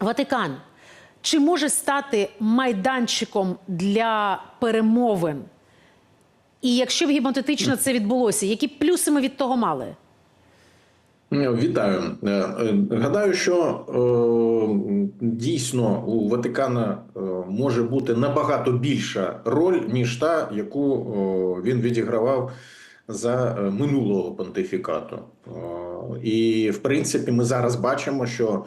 Ватикан чи може стати майданчиком для перемовин? І якщо б гіпотетично це відбулося, які плюси ми від того мали? Е, Вітаю. Е, е, Гадаю, що е, дійсно у Ватикана може бути набагато більша роль, ніж та, яку він відігравав за минулого понтифікату. І в принципі, ми зараз бачимо, що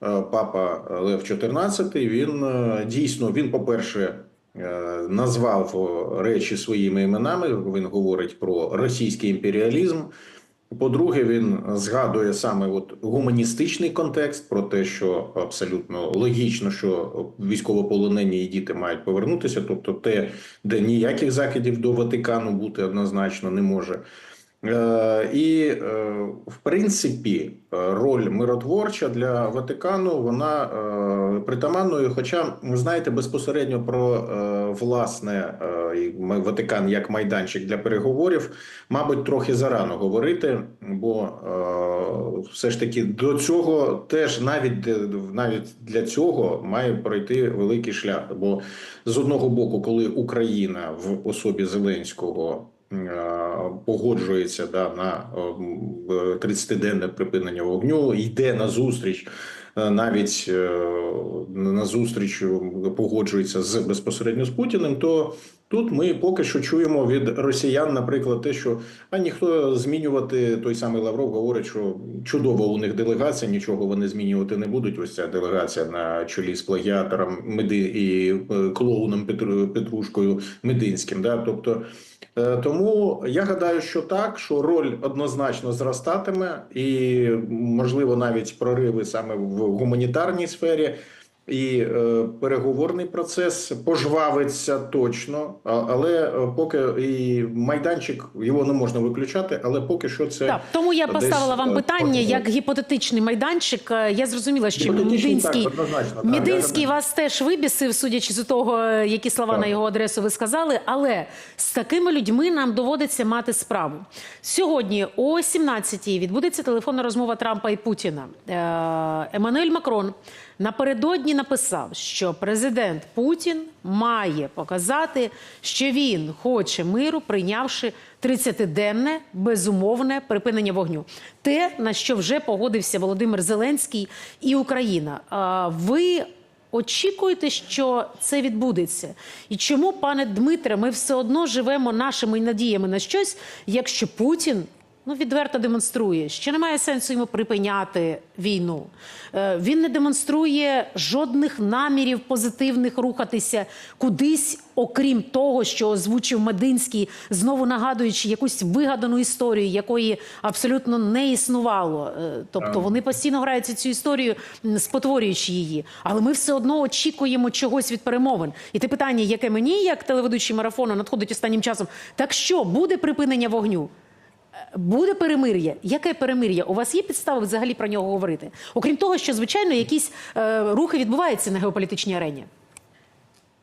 папа Лев XIV, він е, дійсно він, по-перше, е, назвав е, речі своїми іменами. Він говорить про російський імперіалізм. По-друге, він згадує саме от гуманістичний контекст про те, що абсолютно логічно, що військовополонені і діти мають повернутися, тобто те, де ніяких закидів до Ватикану бути однозначно не може. Е, І е, в принципі роль миротворча для Ватикану вона е, притаманною. Хоча ви знаєте безпосередньо про власне Ватикан як майданчик для переговорів, мабуть, трохи зарано говорити, бо все ж таки до цього теж навіть навіть для цього має пройти великий шлях. Бо з одного боку, коли Україна в особі Зеленського погоджується да, на е, 30-денне припинення вогню, йде на зустріч. е, Навіть е, на зустріч е, погоджується з безпосередньо з Путіним, то тут ми поки що чуємо від росіян, наприклад, те, що а ніхто змінювати той самий Лавров говорить, що чудова у них делегація, нічого вони змінювати не будуть. Ось ця делегація на чолі з плагіатором Меди і е, клоуном Петру, Петрушкою Мединським. Да? Тобто, е, тому я гадаю, що так, що роль однозначно зростатиме, і можливо навіть прориви саме в гуманітарній сфері. І е, переговорний процес пожвавиться точно, але е, поки і майданчик його не можна виключати, але поки що це Так, тому я десь, поставила вам е, питання як гіпотетичний майданчик. Я зрозуміла, що Мединський, так, однозначно, так. Вас теж вибісив, судячи з того, які слова Так. на його адресу ви сказали. Але з такими людьми нам доводиться мати справу. Сьогодні о 17-й відбудеться телефонна розмова Трампа і Путіна. Еммануель Макрон напередодні написав, що президент Путін має показати, що він хоче миру, прийнявши 30-денне безумовне припинення вогню. Те, на що вже погодився Володимир Зеленський і Україна. Ви очікуєте, що це відбудеться? І чому, пане Дмитре, ми все одно живемо нашими надіями на щось, якщо Путін ну відверто демонструє, що немає сенсу йому припиняти війну. Е, Він не демонструє жодних намірів позитивних рухатися кудись, окрім того, що озвучив Мединський, знову нагадуючи якусь вигадану історію, якої абсолютно не існувало. Е, Тобто вони постійно граються цю історію, спотворюючи її. Але ми все одно очікуємо чогось від перемовин. І те питання, яке мені, як телеведучий марафону, надходить останнім часом, так що буде припинення вогню? Буде перемир'я? Яке перемир'я? У вас є підстави взагалі про нього говорити? Окрім того, що звичайно якісь е, рухи відбуваються на геополітичній арені.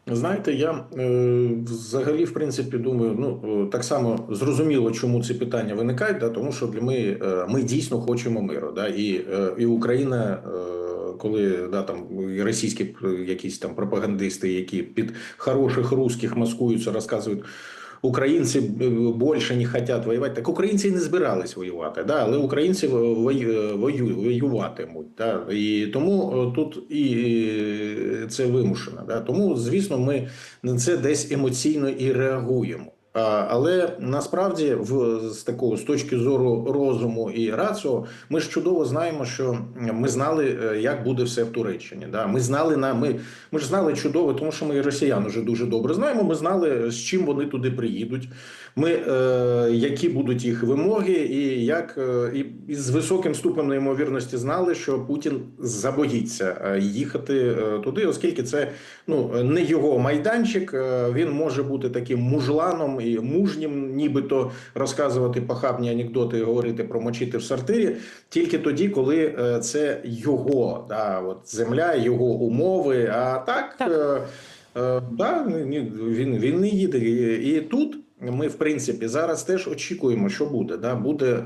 Знаєте, я е, взагалі, в принципі, думаю, ну е, так само зрозуміло, чому ці питання виникають, да, тому що для ми, е, ми дійсно хочемо миру. Да, і, е, і Україна, е, коли да, там російські е, якісь там пропагандисти, які під хороших русських маскуються, розказують. Українці е, більше не хочуть воювати. Так українці не збирались воювати, да, але українці вою- вою- воюватимуть. Да, і тому е, тут і е, це вимушено. Да. Тому, звісно, ми на це десь емоційно і реагуємо. Але насправді, в з такого з точки зору розуму і раціо, ми ж чудово знаємо, що ми знали, е, як буде все в Туреччині. Да? Ми знали на ми, ми ж знали чудово, тому що ми росіян вже дуже добре знаємо. Ми знали, з чим вони туди приїдуть. Ми е, які будуть їх вимоги, і як е, і, і з високим ступенем ймовірності знали, що Путін забоїться е, їхати туди, оскільки це ну не його майданчик. Він може бути таким мужланом і мужнім, нібито розказувати похабні анекдоти, і говорити про мочити в сортирі, тільки тоді, коли е, це його да, от земля, його умови. А так, Так. Е, е, да, він, він не їде. І тут. ми в принципі зараз теж очікуємо, що буде. Да? Буде е,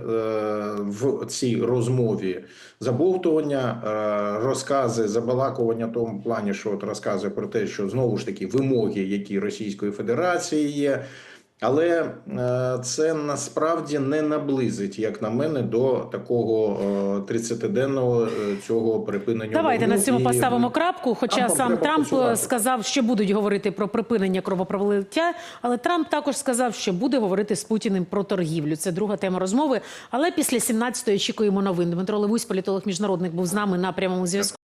в цій розмові забовтування, е, розкази, забалакування в тому плані, що от розказує про те, що знову ж таки вимоги, які Російської Федерації є. Але е, це насправді не наблизить, як на мене, до такого е, 30-денного е, цього припинення. Давайте вогню. на цьому І, поставимо крапку. Хоча Трампом сам Трамп працювати. сказав, що будуть говорити про припинення кровопролиття, але Трамп також сказав, що буде говорити з Путіним про торгівлю. Це друга тема розмови. Але після 17-ї очікуємо новин. Дмитро Левусь, політолог міжнародник, був з нами на прямому зв'язку.